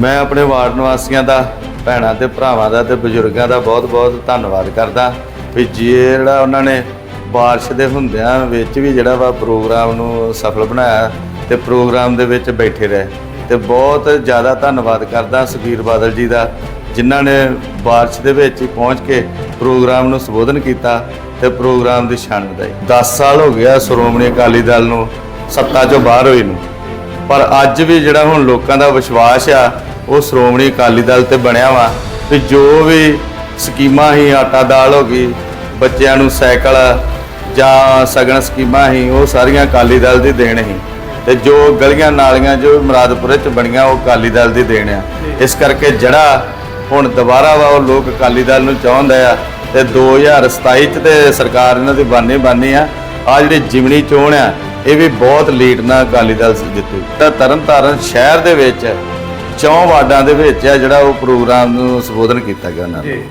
ਮੈਂ ਆਪਣੇ ਵਾਰਡ ਨਿਵਾਸੀਆਂ ਦਾ, ਭੈਣਾਂ ਤੇ ਭਰਾਵਾਂ ਦਾ ਤੇ ਬਜ਼ੁਰਗਾਂ ਦਾ ਬਹੁਤ-ਬਹੁਤ ਧੰਨਵਾਦ ਕਰਦਾ ਵੀ ਜਿਹੜਾ ਉਹਨਾਂ ਨੇ ਬਾਰਿਸ਼ ਦੇ ਹੁੰਦਿਆਂ ਵਿੱਚ ਵੀ ਜਿਹੜਾ ਵਾ ਪ੍ਰੋਗਰਾਮ ਨੂੰ ਸਫਲ ਬਣਾਇਆ ਤੇ ਪ੍ਰੋਗਰਾਮ ਦੇ ਵਿੱਚ ਬੈਠੇ ਰਹੇ। ਤੇ ਬਹੁਤ ਜ਼ਿਆਦਾ ਧੰਨਵਾਦ ਕਰਦਾ ਸੁਖਬੀਰ ਬਾਦਲ ਜੀ ਦਾ, ਜਿਨ੍ਹਾਂ ਨੇ ਬਾਰਿਸ਼ ਦੇ ਵਿੱਚ ਹੀ ਪਹੁੰਚ ਕੇ ਪ੍ਰੋਗਰਾਮ ਨੂੰ ਸੰਬੋਧਨ ਕੀਤਾ ਤੇ ਪ੍ਰੋਗਰਾਮ ਦੀ ਸ਼ਾਨ ਵਧਾਈ। 10 ਸਾਲ ਹੋ ਗਿਆ ਸ਼੍ਰੋਮਣੀ ਅਕਾਲੀ ਦਲ ਨੂੰ, ਸੱਤਾ ਚੋਂ ਬਾਹਰ ਹੋਈ ਨੂੰ। ਪਰ ਅੱਜ ਵੀ ਜਿਹੜਾ ਹੁਣ ਲੋਕਾਂ ਦਾ ਵਿਸ਼ਵਾਸ ਆ, ਉਹ ਸ਼੍ਰੋਮਣੀ ਅਕਾਲੀ ਦਲ ਤੇ ਬਣਿਆ ਵਾ ਤੇ ਜੋ ਵੀ ਸਕੀਮਾਂ ਹੀ ਆਟਾ ਦਾਲ ਹੋ ਗਈ, ਬੱਚਿਆਂ ਨੂੰ ਸਾਈਕਲ ਜਾਂ ਸਗਨ ਸਕੀਮਾਂ ਹੀ ਉਹ ਸਾਰੀਆਂ ਅਕਾਲੀ ਦਲ ਦੀ ਦੇਣ ਹੀ ਤੇ ਜੋ ਗਲੀਆਂ ਨਾਲੀਆਂ ਜੋ ਮੁਰਾਦਪੁਰ ਚ ਬਣੀਆਂ, ਉਹ ਅਕਾਲੀ ਦਲ ਦੀ ਦੇਣ ਆ। ਇਸ ਕਰਕੇ ਜਿਹੜਾ ਹੁਣ ਦੁਬਾਰਾ ਵਾ, ਉਹ ਲੋਕ ਅਕਾਲੀ ਦਲ ਨੂੰ ਚਾਹੁੰਦੇ ਆ ਤੇ 2027 ਚ ਤੇ ਸਰਕਾਰ ਇਹਨਾਂ ਦੀ ਬਾਨੀ ਬਾਨੀ ਆ। ਆ ਜਿਹੜੀ ਜਿਮਣੀ ਚੋਣ ਆ ਇਹ ਵੀ ਬਹੁਤ ਲੀਡ ਨਾਲ ਅਕਾਲੀ ਦਲ ਜਿੱਤੂ ਤਾਂ ਤਰਨਤਾਰਨ ਸ਼ਹਿਰ ਦੇ ਵਿੱਚ ਚੌਂ ਵਾਰਡਾਂ ਦੇ ਵਿੱਚ ਆ ਜਿਹੜਾ ਉਹ ਪ੍ਰੋਗਰਾਮ ਨੂੰ ਸੰਬੋਧਨ ਕੀਤਾ ਗਿਆ ਉਹਨਾਂ ਨੇ।